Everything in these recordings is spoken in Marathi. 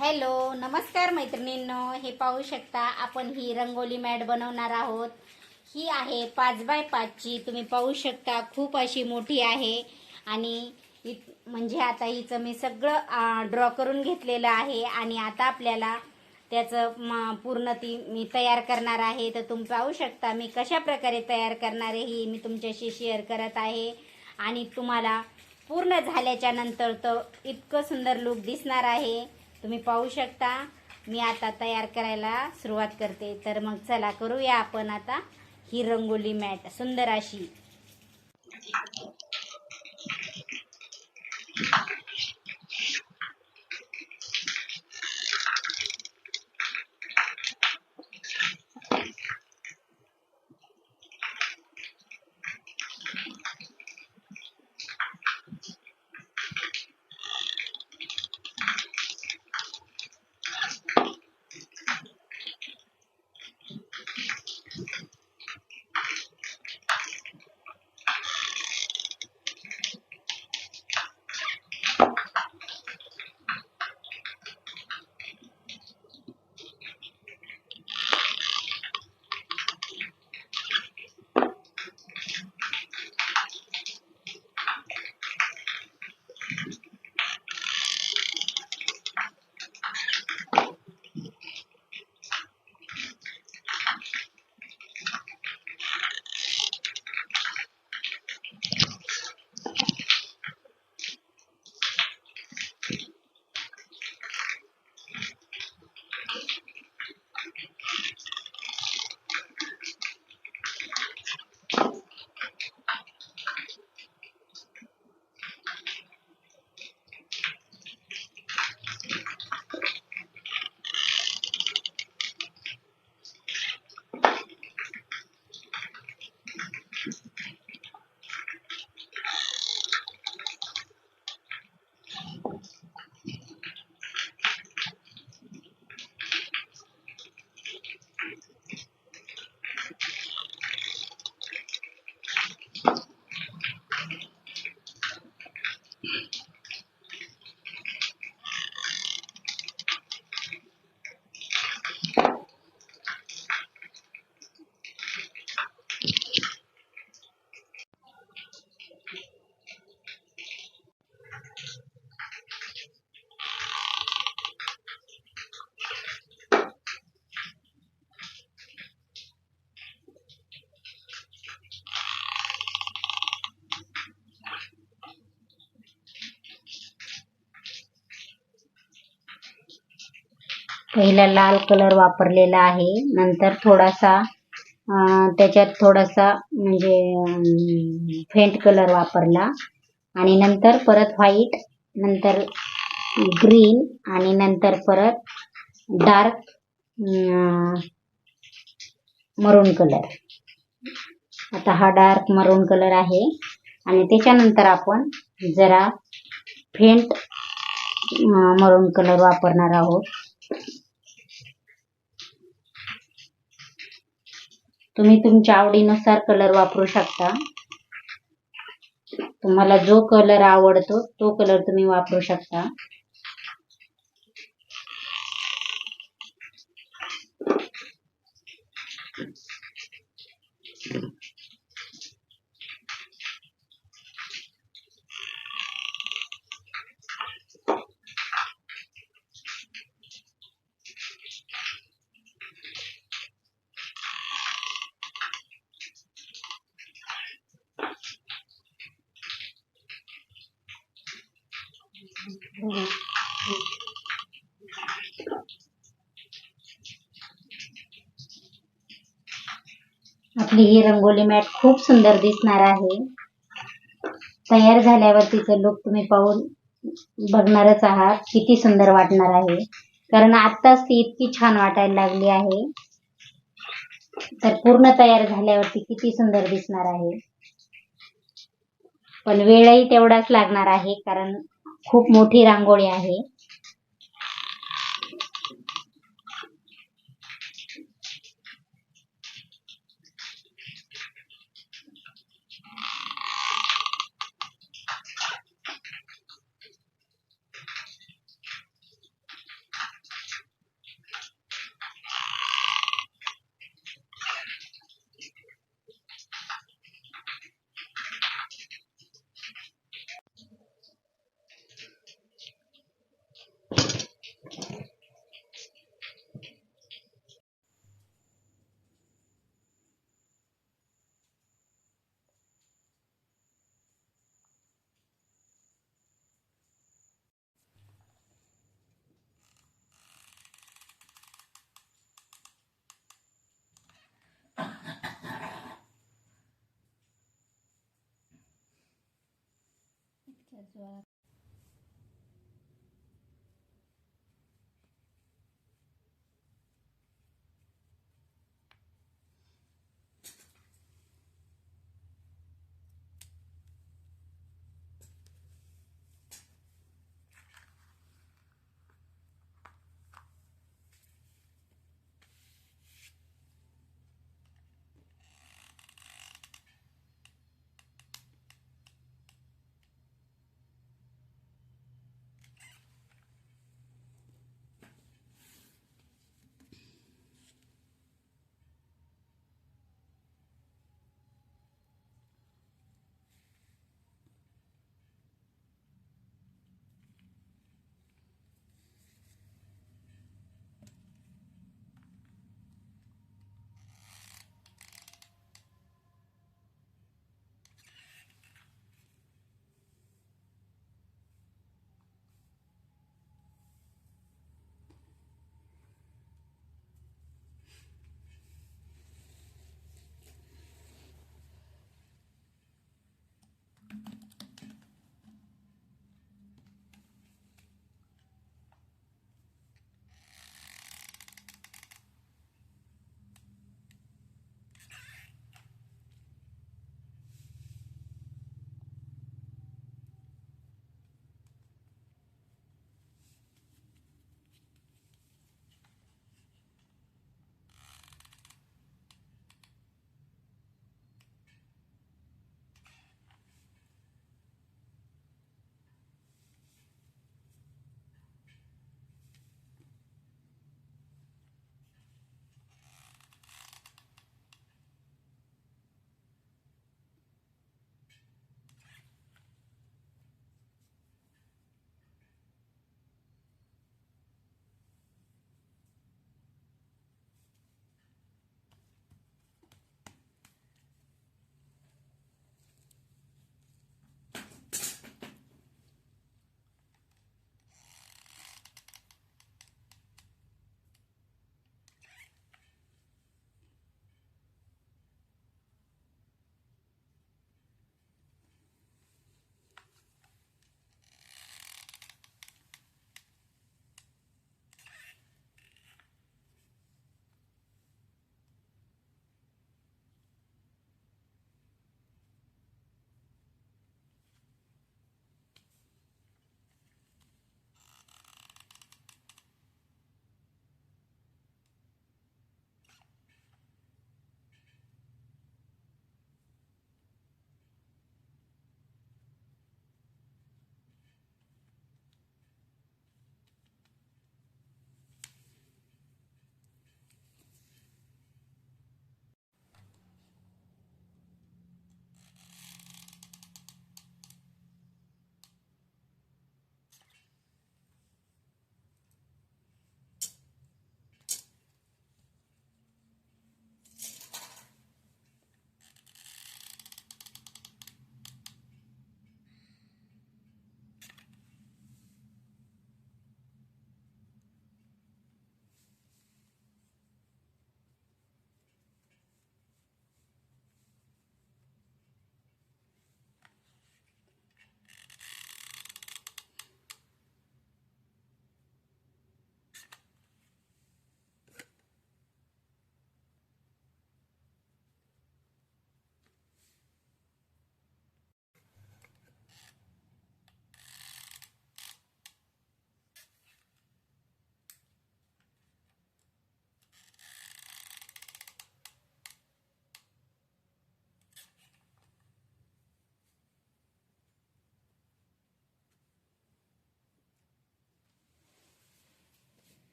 हॅलो नमस्कार मैत्रिणींनो. हे पाहू शकता आपण ही रंगोली मॅट बनवणार आहोत. ही आहे पाच बाय पाचची. तुम्ही पाहू शकता खूप अशी मोठी आहे. आणि इत- म्हणजे आता हिचं मी सगळं ड्रॉ करून घेतलेलं आहे. आणि आता आपल्याला त्याचं पूर्ण ती मी तयार करणार आहे. तर तुम्ही पाहू शकता मी कशा प्रकारे तयार करणार आहे ही मी तुमच्याशी शेअर करत आहे. आणि तुम्हाला पूर्ण झाल्याच्यानंतर तर इतकं सुंदर लुक दिसणार आहे. तुम्ही पाहू शकता. मी आता तयार करायला सुरुवात करते. तर मग चला करूया आपण आता ही रंगोली मॅट. सुंदर अशी. पहिला लाल कलर वापरलेला आहे. नंतर थोडासा त्याच्यात थोडासा म्हणजे फेंट कलर वापरला. आणि नंतर परत व्हाईट नंतर ग्रीन आणि नंतर परत डार्क मरून कलर. आता हा डार्क मरून कलर आहे. आणि त्याच्यानंतर आपण जरा फेंट मरून कलर वापरणार आहोत. तुम्ही तुमच्या आवडीनुसार कलर वापरू शकता. तुम्हाला जो कलर आवडतो तो कलर तुम्ही वापरू शकता. आपली ही रंगोली मॅट खूप सुंदर दिसणार आहे. तयार झाल्यावर तिचं लुक तुम्ही पाहून बघणारच आहात. किती सुंदर वाटणार आहे. कारण आत्ताच ती इतकी छान वाटायला लागली आहे. तर पूर्ण तयार झाल्यावरती किती सुंदर दिसणार आहे. पण वेळही तेवढाच लागणार आहे कारण खूप मोठी रांगोळी आहे. ಸಲ್ಲಿಸುವ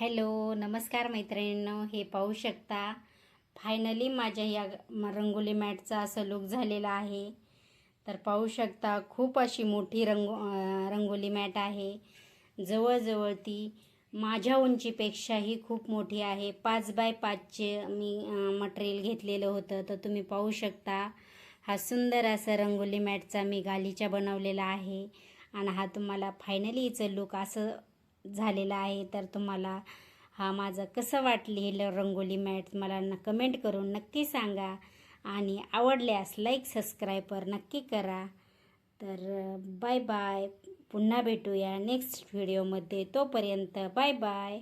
हॅलो नमस्कार मैत्रिणींनो हे पाहू शकता फायनली माझ्या या म- रंगोली मॅटचा असं लुक झालेला आहे. तर पाहू शकता खूप अशी मोठी रंगो रंगोली मॅट आहे. जवळजवळ ती माझ्या उंचीपेक्षाही खूप मोठी आहे. पाच बाय पाचचे मी मटेरियल घेतलेलं होतं. तर तुम्ही पाहू शकता हा सुंदर असा रंगोली मॅटचा मी गालीचा बनवलेला आहे. आणि हा तुम्हाला फायनलीचं लूक लुक असं झालेला आहे तर तुम्हाला हा माझं कसं वाटली हे रंगोली मॅट मला न कमेंट करून नक्की सांगा. आणि आवडल्यास लाईक सबस्क्रायबर नक्की करा. तर बाय बाय पुन्हा भेटूया नेक्स्ट व्हिडिओमध्ये तोपर्यंत बाय बाय